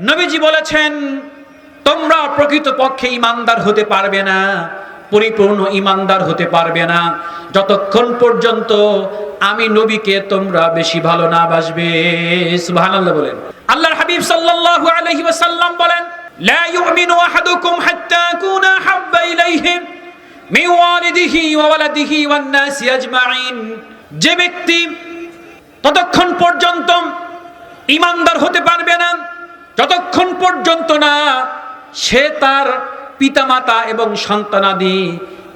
নবীজি বলেছেন, তোমরা প্রকৃত পক্ষে ইমানদার হতে পারবে না, পরিপূর্ণ ইমানদার হতে পারবে না। যতক্ষণ পর্যন্ত আমি নবীকে তোমরা বেশি ভালো না বাসবে। সুবহানাল্লাহ বলেন। আল্লাহর হাবিব সাল্লাল্লাহু আলাইহি ওয়াসাল্লাম বলেন, লা ইউমিনু আহাদুকুম হাত্তা আকুনা হাব্বা ইলাইহি মিন ওয়ালিদিহি ওয়া ওয়ালাদিহি ওয়ান নাসি আজমাইন। যে ব্যক্তি ততক্ষণ পর্যন্ত ইমানদার হতে পারবে না যতক্ষণ পর্যন্ত না সে তার পিতামাতা এবং সন্তানাদি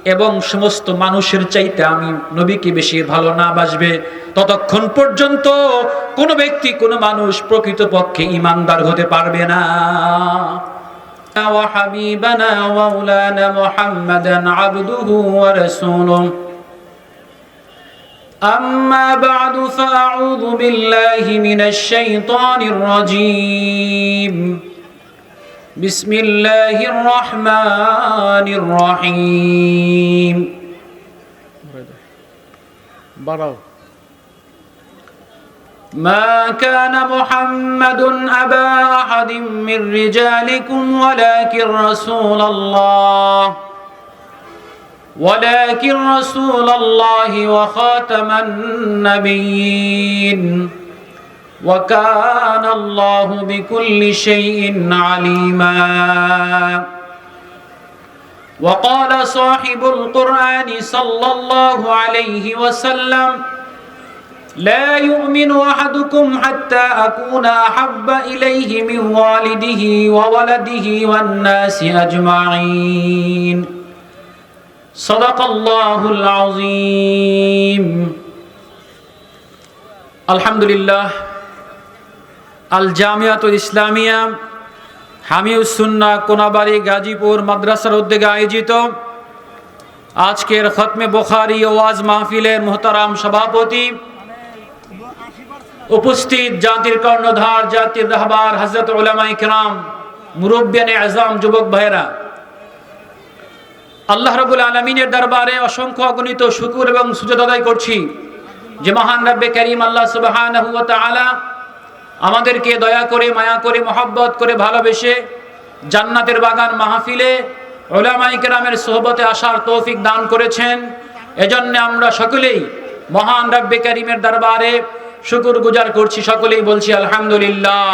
এবং সমস্ত মানুষের চাইতে আমি নবীকে বেশি ভালো না বাসবে ততক্ষণ পর্যন্ত কোনো ব্যক্তি কোনো মানুষ প্রকৃতপক্ষে ইমানদার হতে পারবে না وحبيبنا ومولانا محمدا عبده ورسوله أما بعد فأعوذ بالله من الشيطان الرجيم. بسم الله الرحمن الرحيم. ما كان محمد أبا أحد من رجالكم ولكن رسول الله. ولكن رسول الله وخاتم النبيين. وكان الله بكل شيء عليما. وقال صاحب القرآن صلى الله عليه وسلم لا يؤمن أحدكم حتى أكون أحب إليه من والده وولده والناس أجمعين. সদাকাল্লাহুল আজিম আলহামদুলিল্লাহ আল জামিয়াতুল ইসলামিয়া হামিউসুন্না কোনাবাড়ি, গাজীপুর, মাদ্রাসার উদ্যোগে আয়োজিত আজকের খতমে বোখারি ওয়াজ মাহফিলের মোহতারাম সভাপতি উপস্থিত জাতির কর্ণধার, জাতির রাহবার হজরত ওলামাই কেরাম, মুরব্বিয়ান আজাম, যুবক ভাইরা আল্লাহ রবুল আলমিনের দরবারে অসংখ্য অগণিত শুকুর এবং সুযোগ আদায় করছি যে মহান রব্বে করিম আল্লাহ সুবাহান আমাদেরকে দয়া করে, মায়া করে, মহব্বত করে ভালোবেসে জান্নাতের বাগান মাহফিলে ওলামাই কেরামের সোহবতে আসার তৌফিক দান করেছেন। এজন্য আমরা সকলেই মহান রব্বে করিমের দরবারে শুকুর গুজার করছি, সকলেই বলছি আলহামদুলিল্লাহ।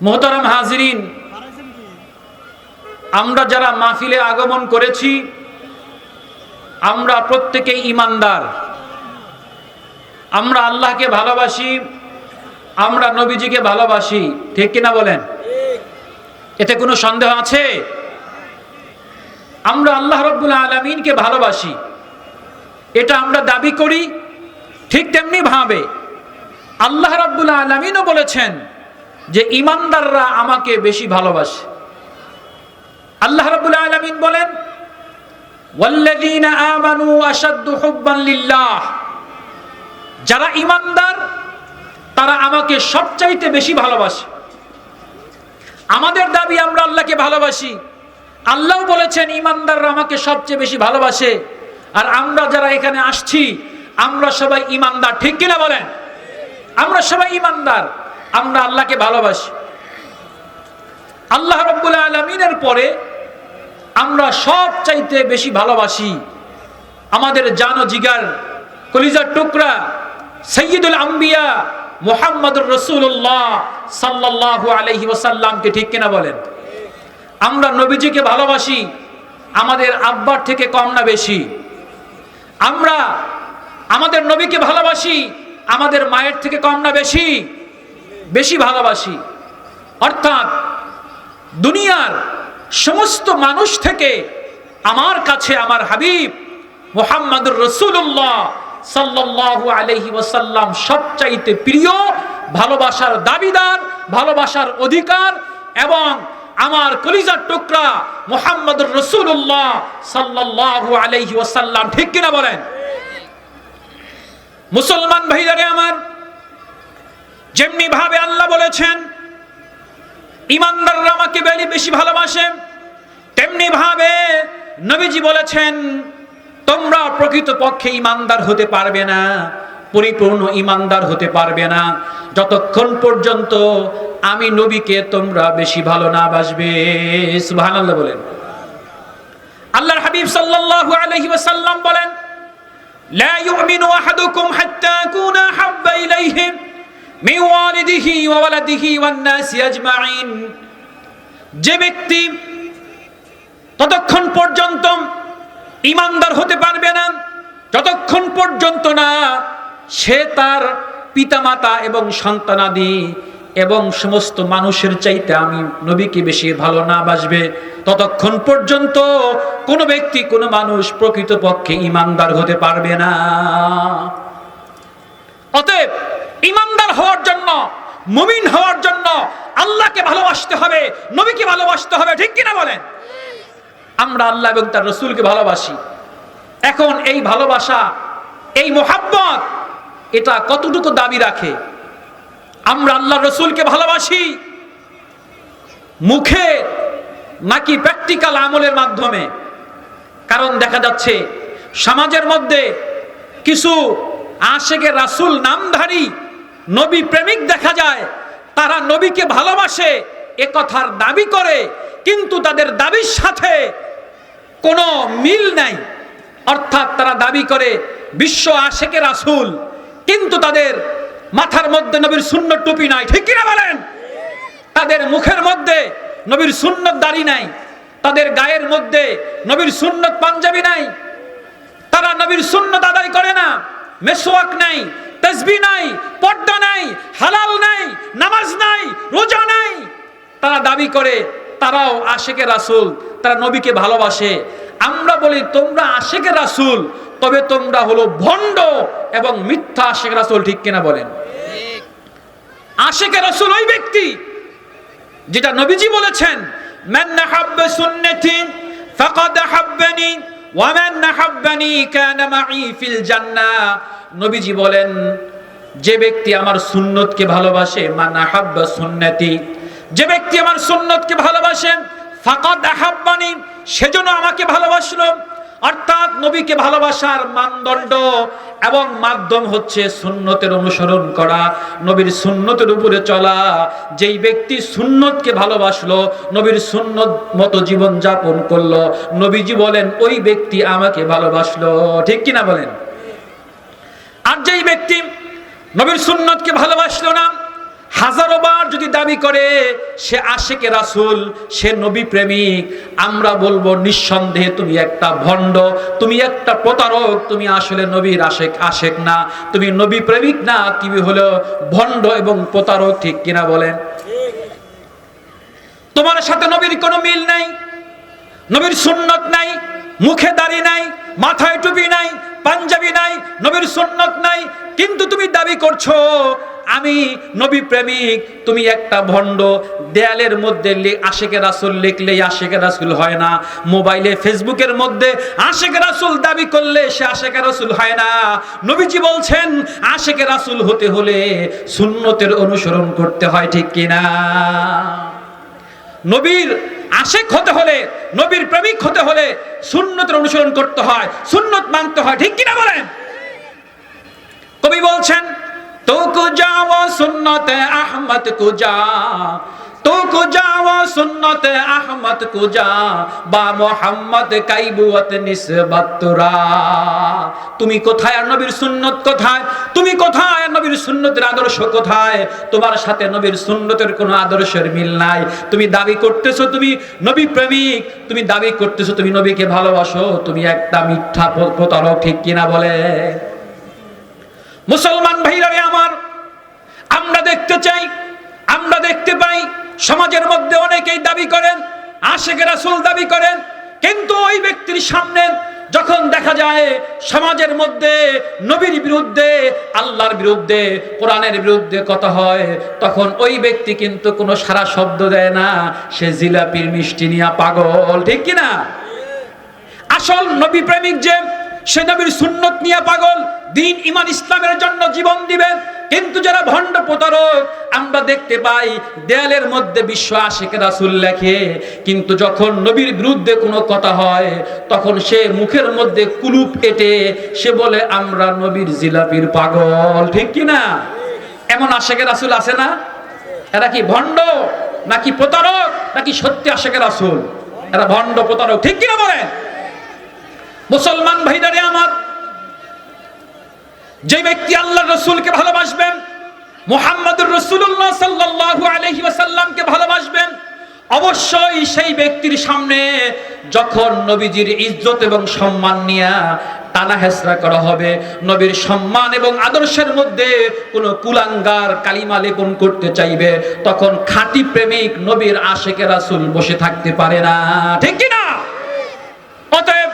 মোহতারাম হাজরিন আমরা যারা মাহফিলে আগমন করেছি, আমরা প্রত্যেকেই ইমানদার। আমরা আল্লাহকে ভালোবাসি, আমরা নবীজিকে ভালোবাসি। ঠিক কিনা বলেন? এতে কোনো সন্দেহ আছে? আমরা আল্লাহ রব্বুল আলমিনকে ভালোবাসি। এটা আমরা দাবি করি, ঠিক তেমনি ভাবে আল্লাহ রাব্বুল আলমিনও বলেছেন যে, ইমানদাররা আমাকে বেশি ভালোবাসে। আল্লাহ রাব্বুল আলমিন বলেন, ওয়াল্লাযীনা আমানু আশাদ্দু হুব্বান লিল্লাহ। যারা ইমানদার তারা আমাকে সবচাইতে বেশি ভালোবাসে। আমাদের দাবি, আমরা আল্লাহকে ভালোবাসি। আল্লাহ বলেছেন ইমানদাররা আমাকে সবচেয়ে বেশি ভালোবাসে। আর আমরা যারা এখানে আসছি, আমরা সবাই ইমানদার ঠিক কিনা বলেন? আমরা সবাই ইমানদার আমরা আল্লাহকে ভালোবাসি। আল্লাহ রব্বুল আলমিনের পরে আমরা সব চাইতে বেশি ভালোবাসি আমাদের জানো জিগার কলিজার টুকরা সৈয়দুল আম্বিয়া মোহাম্মদুর রসুল্লাহ সাল্লাহ আলহি ওসাল্লামকে ঠিক কিনা বলেন? আমরা নবীজিকে ভালোবাসি, আমাদের আব্বার থেকে কম না বেশি। আমরা আমাদের নবীকে ভালোবাসি, আমাদের মায়ের থেকে কম না বেশি। বেশি ভালোবাসি। অর্থাৎ দুনিয়ার সমস্ত মানুষ থেকে আমার কাছে আমার হাবিব মোহাম্মদুর রসুল্লাহ সাল্লাহ আলহি ওসাল্লাম সবচাইতে প্রিয়, ভালোবাসার দাবিদার, ভালোবাসার অধিকার এবং আমার কলিজার টুকরা মোহাম্মদুর রসুল্লাহ সাল্লাহ আলহি ওসাল্লাম ঠিক কিনা বলেন? মুসলমান ভাইদারে আমার যেমনি ভাবে আল্লাহ বলেছেন ইমানদাররা আমাকে বেলি বেশি ভালোবাসে। তেমনি ভাবে নবীজি বলেছেন, তোমরা প্রকৃত পক্ষে ইমানদার হতে পারবে না, পরিপূর্ণ ইমানদার হতে পারবে না। যতক্ষণ পর্যন্ত আমি নবীকে তোমরা বেশি ভালো না বাসবে। সুবহানাল্লাহ বলেন। আল্লাহর হাবিব সাল্লাল্লাহু আলাইহি ওয়াসাল্লাম বলেন, লা ইউমিনু আহাদুকুম হাত্তা আকুনা হাব্বা ইলাইহি। যে ব্যক্তি ততক্ষণ পর্যন্ত ইমানদার হতে পারবে না, যতক্ষণ পর্যন্ত না সে তার পিতামাতা এবং সন্তানাদি এবং সমস্ত মানুষের চাইতে আমি নবীকে বেশি ভালো না বাসবে, ততক্ষণ পর্যন্ত কোনো ব্যক্তি, কোনো মানুষ প্রকৃতপক্ষে ইমানদার হতে পারবে না। অতএব ইমানদার হওয়ার জন্য, মুমিন হওয়ার জন্য আল্লাহকে ভালোবাসতে হবে, নবীকে ভালোবাসতে হবে, ঠিক কিনা বলেন? আমরা আল্লাহ এবং তার রসুলকে ভালোবাসি। এখন এই ভালোবাসা, এই মোহাব্বত, এটা কতটুকু দাবি রাখে? আমরা আল্লাহ রসুলকে ভালোবাসি মুখে নাকি প্র্যাকটিক্যাল আমলের মাধ্যমে? কারণ দেখা যাচ্ছে, সমাজের মধ্যে কিছু আশেকে রাসুল নামধারী নবী প্রেমিক দেখা যায়, তারা নবীকে ভালোবাসে, এ কথার দাবি করে, কিন্তু তাদের দাবির সাথে কোনো মিল নাই। অর্থাৎ তারা দাবি করে, বিশ্ব আশেকের আসুল কিন্তু তাদের মাথার মধ্যে নবীর শূন্য টুপি নাই। ঠিক কিনা বলেন? তাদের মুখের মধ্যে নবীর শূন্য দাড়ি নাই। তাদের গায়ের মধ্যে নবীর সুন্নত পাঞ্জাবি নাই। তারা নবীর সুন্নত আদায় করে না মেসোয়াক নাই। তসবি নাই, পর্দা নাই, হালাল নাই, নামাজ নাই, রোজা নাই। তারা দাবি করে, তারাও আশেকে রাসুল, তারা নবীকে ভালোবাসে। আমরা বলি, তোমরা আশেকে রাসুল, তবে তোমরা হলো ভণ্ড এবং মিথ্যা আশেকে রাসুল, ঠিক কিনা বলেন? আশেকে রাসুল ওই ব্যক্তি যেটা নবীজি বলেছেন, মান নাহাব্বা সুন্নতি ফাকাদ হাব্বানি ওয়া মান নাহাব্বানি কানা মাই ফিল জান্নাহ। নবীজি বলেন, যে ব্যক্তি আমার সুন্নতকে ভালোবাসে, মান নাহাব্বা সুন্নতি, যে ব্যক্তি আমার সুন্নতকে ভালোবাসে, ফাকাদ হাব্বানি সেজন্য আমাকে ভালোবাসলো। অর্থাৎ নবীকে ভালোবাসার মানদণ্ড এবং মাধ্যম হচ্ছে সুন্নতের অনুসরণ করা, নবীর সুন্নতের উপরে চলা। যেই ব্যক্তি সুন্নতকে ভালোবাসলো, নবীর সুন্নত মতো জীবন যাপন করল, নবীজি বলেন, ওই ব্যক্তি আমাকে ভালোবাসলো। ঠিক কিনা বলেন? আর যেই ব্যক্তি নবীর সুন্নতকে ভালোবাসলো না, হাজারো বার যদি দাবি করে, সে আশেকে রাসুল, সে নবী প্রেমিক, আমরা বলব, নিঃসন্দেহে তুমি একটা ভণ্ড, তুমি একটা প্রতারক, তুমি আসলে নবীর আশেক আশেক না, তুমি নবী প্রেমিক না, তুমি হলো ভণ্ড এবং প্রতারক, ঠিক কিনা বলেন? তোমার সাথে নবীর কোনো মিল নাই, নবীর সুন্নত নাই, মুখে দাড়ি নাই, মাথায় টুপি নাই পাঞ্জাবি নাই, নবীর সুন্নত নাই, কিন্তু তুমি দাবি করছ, আমি নবী প্রেমিক, তুমি একটা ভণ্ড, দেয়ালের মধ্যে আশেকে রাসুল লিখলেই আশেকে রাসুল হয় না, মোবাইলে, ফেসবুকের মধ্যে আশেকে রাসুল দাবি করলে সে আশেকে রাসুল হয় না। নবীজি বলছেন, আশেকে রাসুল হতে হলে সুন্নতের অনুসরণ করতে হয় ঠিক কিনা? নবীর আশেক হতে হলে, নবীর প্রেমিক হতে হলে সুন্নতের অনুসরণ করতে হয়, সুন্নত মানতে হয়, ঠিক কিনা বলেন? কবি বলছেন তো কুজা ও সুন্নতে আহমদ কুজা তো কুজা সুন্নতে আহমদ কুজা বা মোহাম্মদ কাইবুয়ত নিসবত তুমি কোথায় আর নবীর সুন্নত কোথায়? তুমি কোথায় নবীর সুন্নতের আদর্শ কোথায়? তোমার সাথে নবীর সুন্নতের কোনো আদর্শের মিল নাই। তুমি দাবি করতেছো তুমি নবী প্রেমিক, তুমি দাবি করতেছো তুমি নবীকে ভালোবাসো, তুমি একটা মিথ্যা প্রতারক ঠিক কিনা বলে? মুসলমান ভাইরা আমার, আমরা দেখতে চাই, আমরা দেখতে পাই সমাজের মধ্যে অনেকেই দাবি করেন, আশেখ রাসুল দাবি করেন, কিন্তু ওই ব্যক্তির সামনে যখন দেখা যায় সমাজের মধ্যে নবীর বিরুদ্ধে, আল্লাহর বিরুদ্ধে, কোরআনের বিরুদ্ধে কথা হয়, তখন ওই ব্যক্তি কিন্তু কোনো সারা শব্দ দেয় না, সে জিলাপির মিষ্টি নিয়ে পাগল, ঠিক কিনা? আসল নবী প্রেমিক যে, সে নবীর সুন্নত নিয়ে পাগল, দিন ইমান ইসলামের জন্য জীবন দিবেন কিন্তু যারা ভণ্ড প্রতারক, আমরা দেখতে পাই দেয়ালের মধ্যে বিশ্ব আশেখ রাসুল লেখে, কিন্তু যখন নবীর বিরুদ্ধে কোনো কথা হয়, তখন সে মুখের মধ্যে কুলুপ এটে, সে বলে, আমরা নবীর জিলাপির পাগল। ঠিক কিনা? এমন আশেকের রাসুল আছে না? এরা কি ভণ্ড, নাকি প্রতারক, নাকি সত্যি আশেকের রাসুল? এরা ভণ্ড প্রতারক, ঠিক কিনা বলেন? মুসলমান ভাইদারে আমার যে ব্যক্তি আল্লাহ রসুলকে ভালোবাসবেন, মোহাম্মদুর রসুল্লাহ সাল্লাল্লাহু আলাইহি ওয়াসাল্লামকে ভালোবাসবেন, অবশ্যই সেই ব্যক্তির সামনে যখন নবীজির ইজ্জত এবং সম্মান নিয়ে টানা হেসরা করা হবে, নবীর সম্মান এবং আদর্শের মধ্যে কোনো কুলাঙ্গার কালিমা লেপন করতে চাইবে, তখন খাঁটি প্রেমিক নবীর আশেকে রাসুল বসে থাকতে পারে না। ঠিক কি না অতএব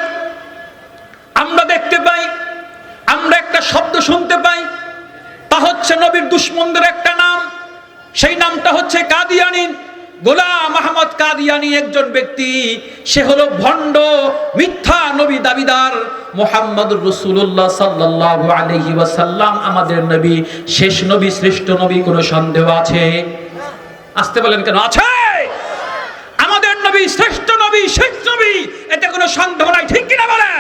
আমরা দেখতে পাই আমরা একটা শব্দ শুনতে পাই, তা হচ্ছে নবীর দুশ্মনদের একটা নাম। সেই নামটা হচ্ছে কাদিয়ানি গোলাম আহমদ কাদিয়ানি একজন ব্যক্তি, সে হলো ভণ্ড, মিথ্যা নবী দাবিদার মোহাম্মদ রসুল্লাহ সাল্লাল্লাহু আলাইহি ওয়াসাল্লাম। আমাদের নবী, শেষ নবী, শ্রেষ্ঠ নবী, কোনো সন্দেহ আছে? আসতে বলেন কেন? আছে! আমাদের নবী, শ্রেষ্ঠ নবী, শেষ নবী, এতে কোনো সন্দেহ নাই, ঠিক কিনা বলেন?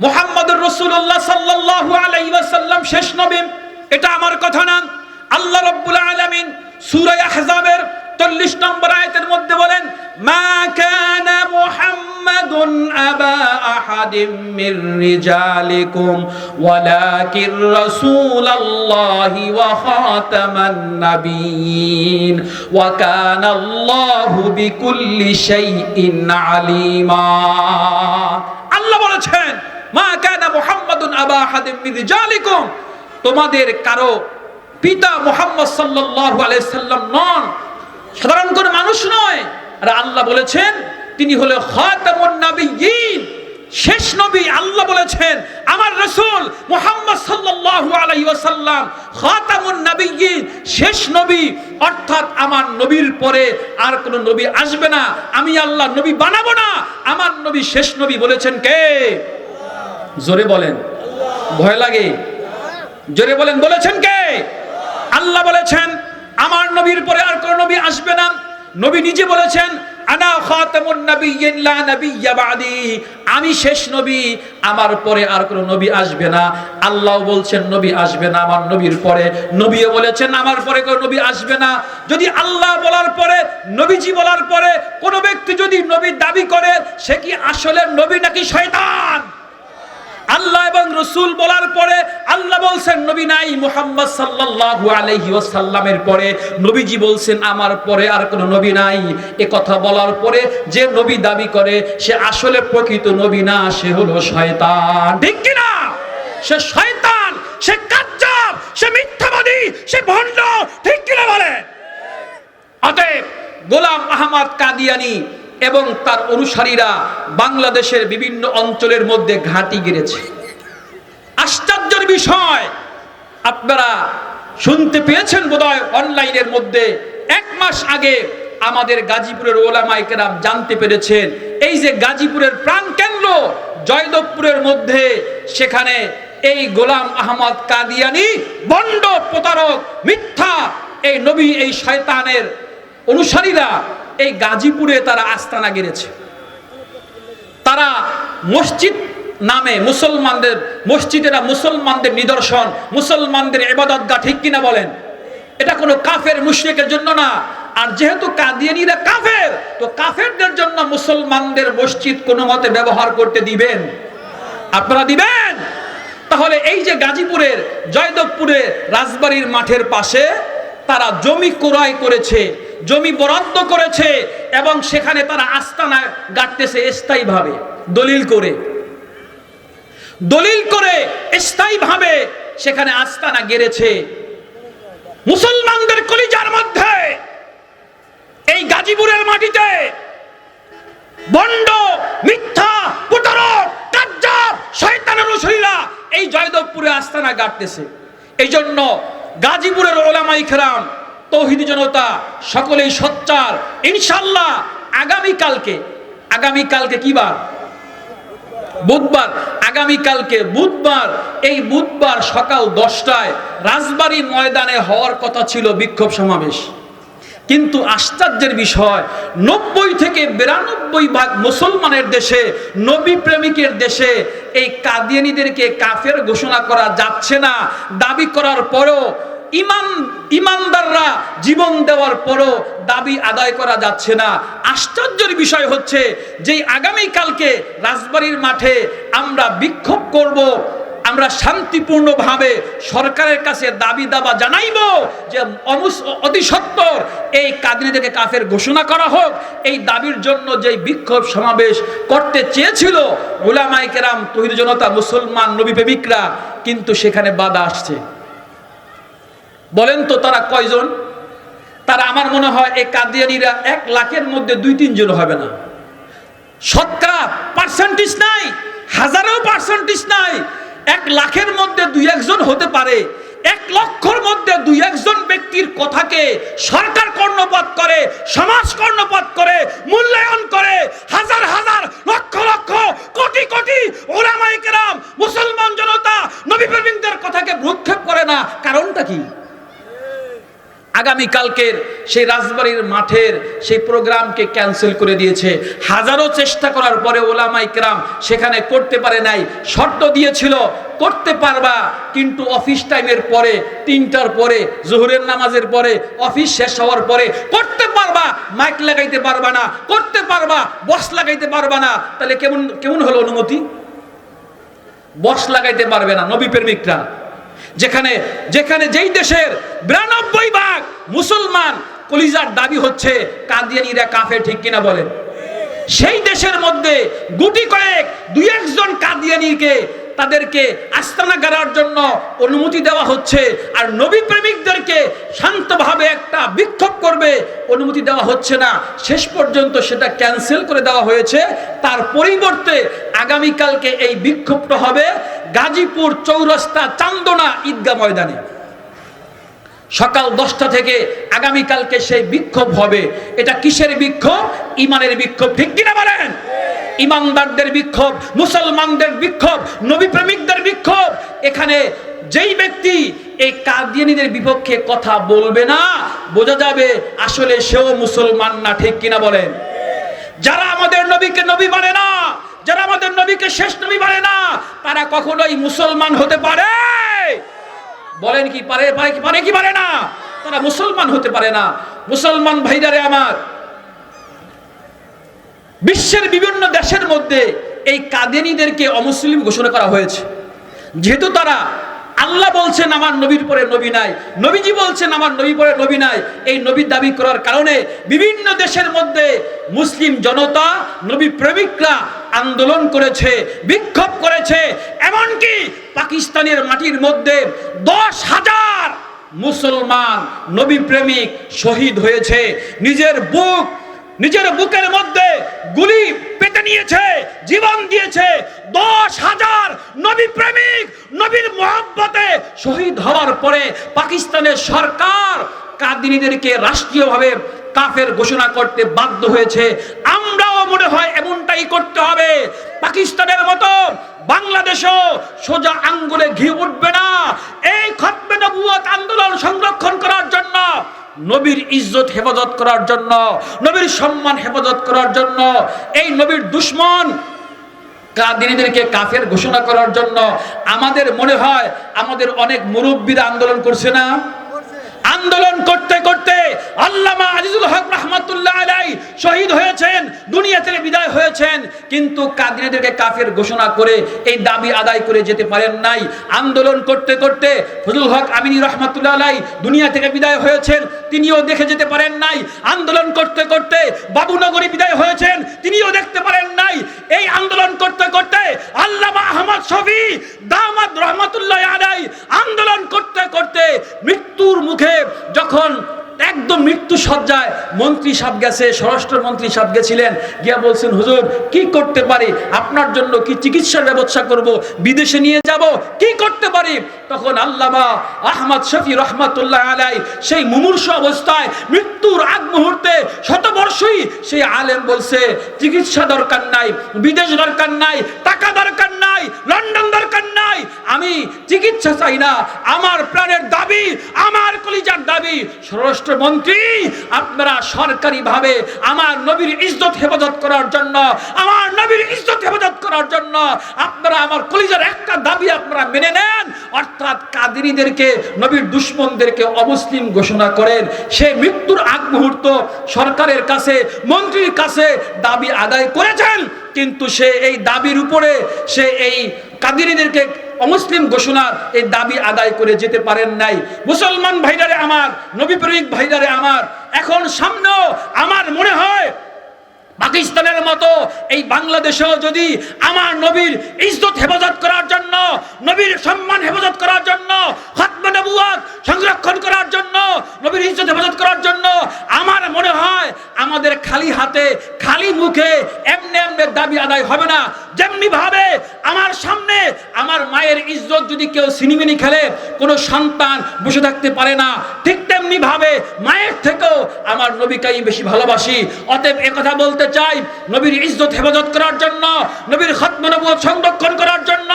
মুহাম্মদুর রাসূলুল্লাহ সাল্লাল্লাহু আলাইহি ওয়াসাল্লাম, শেষ নবী। এটা আমার কথা না। আল্লাহ রাব্বুল আলামিন সূরা আহজাবের 40 নম্বর আয়াতের মধ্যে বলেন, মা মুহাম্মাদুন আবা আহাদিম মির রিজালিকুম ওয়ালাকিন রাসূলুল্লাহি ওয়া খাতামান নাবিয়িন, ওয়া কানা আল্লাহু বিকুল্লি শাইইন আলিমা। আল্লাহ বলেছেন মা তোমাদের কারও পিতা মুহাম্মদ সাল্লাম নন। সাধারণ কোন মানুষ নয়। আর আল্লাহ বলেছেন, তিনি হলো শেষ নবী আল্লাহ বলেছেন, আমার রসুল মুহাম্মদ আলাইহি শেষ নবী। অর্থাৎ আমার নবীর পরে আর কোন নবী আসবে না। আমি আল্লাহ নবী বানাবো না। আমার নবী শেষ নবী বলেছেন কে? জোরে বলেন। ভয় লাগে। জোরে বলেন, বলেছেন কে? আল্লাহ বলেছেন, আমার নবীর পরে আর কোন নবী আসবে না। নবী নিজে বলেছেন, আনা খাতামুন নাবিয়্যিন নাবিয়্যা বাদি। আমি শেষ নবী, আমার পরে আর কোন নবী আসবে না। আল্লাহ বলছেন, নবী আসবে না আমার নবীর পরে। নবীও বলেছেন, আমার পরে কোন নবী আসবে না। যদি আল্লাহ বলার পরে, নবীজি বলার পরে কোন ব্যক্তি যদি নবী দাবি করে, সে কি আসলে নবী নাকি শয়তান? আল্লাহ এবং রসুল বলার পরে আল্লাহ বলছেন, নবী নাই মুহাম্মদ সাল্লাল্লাহু আলাইহি ওয়াসাল্লামের পরে। নবীজি বলছেন, আমার পরে আর কোনো নবী নাই। এ কথা বলার পরে যে নবী দাবি করে, সে আসলে প্রকৃত নবী না, সে হলো শয়তান। ঠিক কি না সে শয়তান, সে কাজ্জাব, সে মিথ্যাবাদী, সে ভণ্ড। ঠিক কি না বলে অতএব গোলাম আহমদ কাদিয়ানি এবং তার অনুসারীরা বাংলাদেশের বিভিন্ন অঞ্চলের মধ্যে ঘাঁটি গেড়েছে। আশ্চর্যের বিষয়, আপনারা শুনতে পেয়েছেন বোধহয় অনলাইনের মধ্যে এক মাস আগে আমাদের গাজীপুরের ওলামাই কেরাম জানতে পেরেছেন, এই যে গাজীপুরের প্রাণ কেন্দ্র জয়দেবপুরের মধ্যে, সেখানে এই গোলাম আহমদ কাদিয়ানি বন্ড প্রতারক মিথ্যা এই নবী, এই শয়তানের অনুসারীরা এই গাজীপুরে তারা আস্তানা গেড়েছে। তারা মসজিদ নামে মুসলমানদের, মসজিদেরা মুসলমানদের নিদর্শন, মুসলমানদের এবাদতগা ঠিক কিনা বলেন? এটা কোনো কাফের মুশরিকের জন্য না। আর যেহেতু কাদিয়ানিরা কাফের, তো কাফেরদের জন্য মুসলমানদের মসজিদ কোনো মতে ব্যবহার করতে দিবেন? আপনারা দিবেন? তাহলে এই যে গাজীপুরের জয়দেবপুরে রাজবাড়ির মাঠের পাশে তারা জমি ক্রয় করেছে। জমি বরাদ্দ করেছে এবং সেখানে তারা আস্তানা গাড়তেছে স্থায়ীভাবে, দলিল করে। দলিল করে স্থায়ীভাবে সেখানে আস্তানা গেড়েছে। মুসলমানদের কলিজার মধ্যে এই গাজীপুরের মাটিতে বন্ড, মিথ্যা এই জয়দেবপুরে আস্তানা গাড়তেছে এই জন্য গাজীপুরের ওলামাই খেরাম তৌহিদি জনতা, সকলেই সচ্চার। ইনশাল্লাহ আগামী কালকে আগামী কালকে কি বার? বুধবার। আগামী কালকে বুধবার। এই বুধবার সকাল দশটায় রাজবাড়ী ময়দানে হওয়ার কথা ছিল বিক্ষোভ সমাবেশ। কিন্তু আশ্চর্যের বিষয়, নব্বই থেকে বিরানব্বই ভাগ মুসলমানের দেশে, নবী প্রেমিকের দেশে এই কাদিয়ানিদেরকে কাফের ঘোষণা করা যাচ্ছে না। দাবি করার পরেও ইমান, ইমানদাররা জীবন দেওয়ার পরও দাবি আদায় করা যাচ্ছে না। আশ্চর্যের বিষয় হচ্ছে যে আগামীকালকে রাজবাড়ির মাঠে আমরা বিক্ষোভ করব, আমরা শান্তিপূর্ণভাবে সরকারের কাছে দাবি দাবা জানাইব যে অতি সত্তর এই কাদিনীদেরকে কাফের ঘোষণা করা হোক। এই দাবির জন্য যে বিক্ষোভ সমাবেশ করতে চেয়েছিল ওলামাই কেরাম, তহিদ জনতা, মুসলমান নবী প্রেমিকরা কিন্তু সেখানে বাধা আসছে। বলেন তো তারা কয়জন? তারা আমার মনে হয় এই কাদিয়ানিরা এক লাখের মধ্যে দুই তিনজন হবে না। শতকরা পার্সেন্টেজ নাই, হাজারেও পার্সেন্টেজ নাই, এক লাখের মধ্যে দুই একজন হতে পারে, এক লক্ষর মধ্যে দুই একজন ব্যক্তির কথাকে সরকার কর্ণপাত করে, সমাজ কর্ণপাত করে, মূল্যায়ন করে, হাজার হাজার লক্ষ লক্ষ কোটি কোটি ওলামাই কেরাম, মুসলমান জনতা নবী প্রেমিকদের কথাকে ভ্রুক্ষেপ করে না। কারণটা কি? আগামী কালকের সেই রাজবাড়ির মাঠের সেই প্রোগ্রামকে ক্যান্সেল করে দিয়েছে। হাজারো চেষ্টা করার পরে ওলামাই কেরাম সেখানে করতে পারে নাই, শর্ত দিয়েছিল, করতে পারবা, কিন্তু অফিস টাইমের পরে, তিনটার পরে, জোহরের নামাজের পরে, অফিস শেষ হওয়ার পরে, করতে পারবা, মাইক লাগাইতে পারবা না, করতে পারবা বস লাগাইতে পারবা না, তাহলে কেমন কেমন হলো অনুমতি? বস লাগাইতে পারবে না, নবী প্রেমিকরা। যেখানে যেখানে যেই দেশের বিরানব্বই ভাগ মুসলমান কলিজার দাবি হচ্ছে, কাদিয়ানিরা কাফে ঠিক কিনা বলেন? সেই দেশের মধ্যে গুটি কয়েক, দুই একজন কাদিয়ানিকে তাদেরকে আস্তানা গাড়ার জন্য অনুমতি দেওয়া হচ্ছে, আর নবী প্রেমিকদেরকে শান্তভাবে একটা বিক্ষোভ করবে, অনুমতি দেওয়া হচ্ছে না। শেষ পর্যন্ত সেটা ক্যান্সেল করে দেওয়া হয়েছে। তার পরিবর্তে আগামীকালকে এই বিক্ষোভটা হবে। গাজীপুর চৌরাস্তা চান্দনা ঈদগাহ ময়দানে। সকাল দশটা থেকে আগামীকালকে সেই বিক্ষোভ হবে। এটা কিসের বিক্ষোভ? ইমানের বিক্ষোভ, ঠিক কিনা বলেন? ইমানদারদের বিক্ষোভ, মুসলমানদের বিক্ষোভ নবী প্রেমিকদের বিক্ষোভ। এখানে যেই ব্যক্তি এই কাদিয়ানিদের বিপক্ষে কথা বলবে না, বোঝা যাবে আসলে সেও মুসলমান না, ঠিক কিনা বলেন? যারা আমাদের নবীকে নবী মানে না যারা আমাদের নবীকে শেষ নবী মানে না, তারা কখনোই মুসলমান হতে পারে। বলেন কি পারে পারে কি পারে কি পারে না? তারা মুসলমান হতে পারে না। মুসলমান ভাইদারে আমার, বিশ্বের বিভিন্ন দেশের মধ্যে এই কাদেনিদেরকে অমুসলিম ঘোষণা করা হয়েছে। যেহেতু তারা আল্লাহ বলছেন আমার নবীর পরে নবী নাই, নবীজি বলছেন আমার নবী পরে নবী নাই। এই নবীর দাবি করার কারণে বিভিন্ন দেশের মধ্যে মুসলিম জনতা, নবী প্রেমিকরা আন্দোলন করেছে, বিক্ষোভ করেছে, এমনকি পাকিস্তানের মাটির মধ্যে দশ হাজার মুসলমান নবী প্রেমিক শহীদ হয়েছে। নিজের বুক, নিজের বুকের মধ্যে গুলি পেতে নিয়েছে, জীবন দিয়েছে, দশ হাজার নবী প্রেমিক, নবীর মোহাব্বতে শহীদ হওয়ার পরে পাকিস্তানের সরকার কাদিনীদেরকে রাষ্ট্রীয়ভাবে কাফের ঘোষণা করতে বাধ্য হয়েছে। আমরাও মনে হয় এমনটাই করতে হবে। পাকিস্তানের মতো বাংলাদেশও সোজা আঙ্গুলে ঘি উঠবে না। এই খতমে নবুয়ত আন্দোলন সংরক্ষণ করার জন্য নবীর ইজ্জত হেফাজত করার জন্য, নবীর সম্মান হেফাজত করার জন্য, এই নবীর দুশ্মন কাদিনীদেরকে কাফের ঘোষণা করার জন্য আমাদের মনে হয় আমাদের অনেক মুরব্বীরা আন্দোলন করছে না? আন্দোলন করতে করতে আল্লামা আজিজুল হক রহমাতুল্লাহ আলাই শহীদ হয়েছেন, দুনিয়া থেকে বিদায় হয়েছেন, কিন্তু কাদিনীদেরকে কাফের ঘোষণা করে এই দাবি আদায় করে যেতে পারেন নাই। আন্দোলন করতে করতে ফজলুল হক আমিনী রহমাতুল্লাহ আলাই দুনিয়া থেকে বিদায় হয়েছেন তিনিও দেখে যেতে পারেন নাই। আন্দোলন করতে করতে বাবুনগরী বিদায় হয়েছেন, তিনিও দেখতে পারেন নাই। এই আন্দোলন করতে করতে আল্লামা আহমদ শফি দামাদ রহমতুল্লাহ আন্দোলন করতে করতে মৃত্যুর মুখে যখন একদম মৃত্যু সজ্জায় মন্ত্রী সাহেব গেছে স্বরাষ্ট্র মন্ত্রী সাহেব গেছিলেন, গিয়া বলছেন, হুজুর, কি করতে পারি? আপনার জন্য কি চিকিৎসার ব্যবস্থা করব? বিদেশে নিয়ে যাব? কি করতে পারি? তখন আল্লামা আহমদ শফি রহমাতুল্লাহ আলাই সেই মুমূর্ষ অবস্থায় মৃত্যুর আগ মুহূর্তে শতবর্ষই সেই আলেম বলছে, চিকিৎসা দরকার নাই, বিদেশ দরকার নাই, টাকা দরকার নাই, লন্ডন দরকার নাই, আমি চিকিৎসা চাই না, আমার প্রাণের দাবি, আমার কলিজার দাবি। স্বরাষ্ট্র মন্ত্রী মন্ত্রী আপনারা সরকারিভাবে আমার নবীর ইজ্জত হেফাজত করার জন্য, আমার নবীর ইজ্জত হেফাজত করার জন্য আপনারা আমার কলিজার একটা দাবি আপনারা মেনে নেন। অর্থাৎ কাদিনীদেরকে, নবীর দুশ্মনদেরকে অমুসলিম ঘোষণা করেন। সে মৃত্যুর আগ মুহূর্ত সরকারের কাছে, মন্ত্রীর কাছে দাবি আদায় করেছেন, কিন্তু সে এই দাবির উপরে সে এই কাদিনীদেরকে অমুসলিম ঘোষণার এই দাবি আদায় করে যেতে পারেন নাই। মুসলমান ভাইরারে আমার, নবী প্রেমিক ভাইরারে আমার। এখন সামনেও আমার মনে হয় পাকিস্তানের মতো এই বাংলাদেশেও যদি আমার নবীর ইজ্জত হেফাজত করার জন্য, নবীর সম্মান হেফাজত করার জন্য, খতমে নবুয়াত সংরক্ষণ করার জন্য, নবীর ইজ্জত হেফাজত করার জন্য আমার মনে হয় আমাদের খালি হাতে, খালি মুখে এমনি এমনি দাবি আদায় হবে না। যেমনি ভাবে আমার সামনে আমার মায়ের ইজ্জত যদি কেউ সিনিমিনি খেলে, কোনো সন্তান বসে থাকতে পারে না। ঠিক তেমনি ভাবে মায়ের থেকেও আমার নবীকেই বেশি ভালোবাসি। অতএব একথা বলতে চাই নবীর ইজ্জত হেফাজত করার জন্য, নবীর খতম নবুয়ত সংরক্ষণ করার জন্য।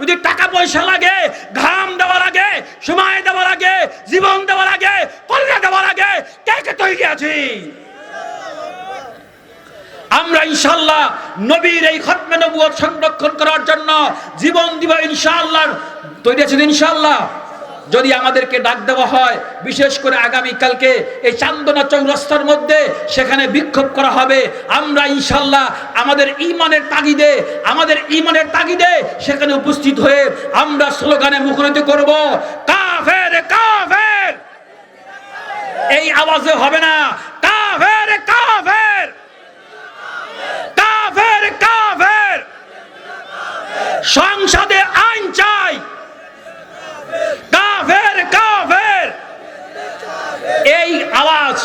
যদি টাকা পয়সা লাগে, ঘাম দেওয়া লাগে সময় দেওয়া লাগে জীবন দেওয়া লাগে কল্যাণ দেওয়া লাগে কে কে তৈরি আছি? আমরা ইনশাল্লাহ নবীর এই খতমে নবুয়ত সংরক্ষণ করার জন্য জীবন দিব ইনশাআল্লাহ। তৈরি আছেন ইনশাআল্লাহ। যদি আমাদেরকে ডাক দেওয়া হয়, বিশেষ করে আগামী কালকে এই চান্দনা চৌরাস্তার মধ্যে সেখানে বিক্ষোভ করা হবে, আমরা ইনশাল্লাহ আমাদের ইমানের তাগিদে, আমাদের ইমানের তাগিদে সেখানে উপস্থিত হয়ে আমরা স্লোগানে মুখরিত করব, কাফের কাফের! এই আওয়াজে হবে না, কাফের কাফের কাফের সংসদে আইন চাই কাফের কাফের এই আওয়াজ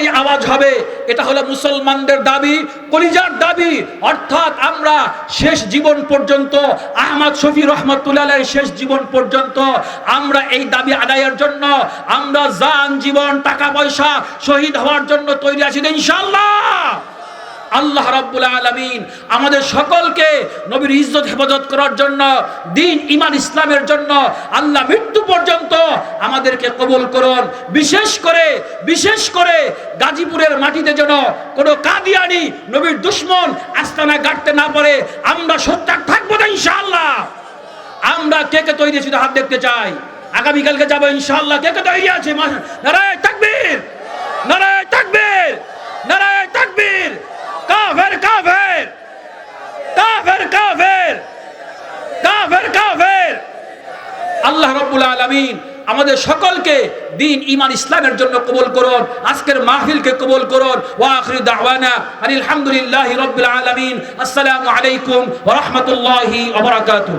একটাই আওয়াজ হবে। এটা হলো মুসলমানদের দাবি, কলিজার দাবি। অর্থাৎ আমরা শেষ জীবন পর্যন্ত, আহমদ শফি রহমতুল্লাহ শেষ জীবন পর্যন্ত আমরা এই দাবি আদায়ের জন্য আমরা জান, জীবন, টাকা, পয়সা শহীদ হওয়ার জন্য তৈরি আছি ইনশাল্লাহ আল্লাহ রাব্বুল আলামিন আমাদের সকলকে নবীর ইজ্জত হেফাজত করার জন্য, দিন ইমান ইসলামের জন্য আল্লাহ মৃত্যু পর্যন্ত আমাদেরকে কবুল করুন। বিশেষ করে বিশেষ করে গাজীপুরের মাটিতে যেন কোনো কাদিয়ানি নবীর দুশ্মন আস্তানা গাড়তে না পারে, আমরা সত্যাগ থাকব না ইনশাআল্লাহ। আমরা কে কে তৈরি আছি হাত দেখতে চাই। আগামীকালকে যাব ইনশাআল্লাহ। কে কে তৈরি আছে? নারায় তাকবীর! নারায় তাকবীর নারায় তাকবীর কাফের কাফের কাফের কাফের। কাফের কাফের। আল্লাহ রব্বুল আলামিন আমাদের সকলকে দিন ইমান ইসলামের জন্য কবুল করুন, আজকের মাহফিলকে কবুল করুন। ওয়া আখির দাওয়ানা আলহামদুলিল্লাহি রাব্বিল আলামিন। আসসালামু আলাইকুম ওয়া রাহমাতুল্লাহি ওয়া বারাকাতুহু।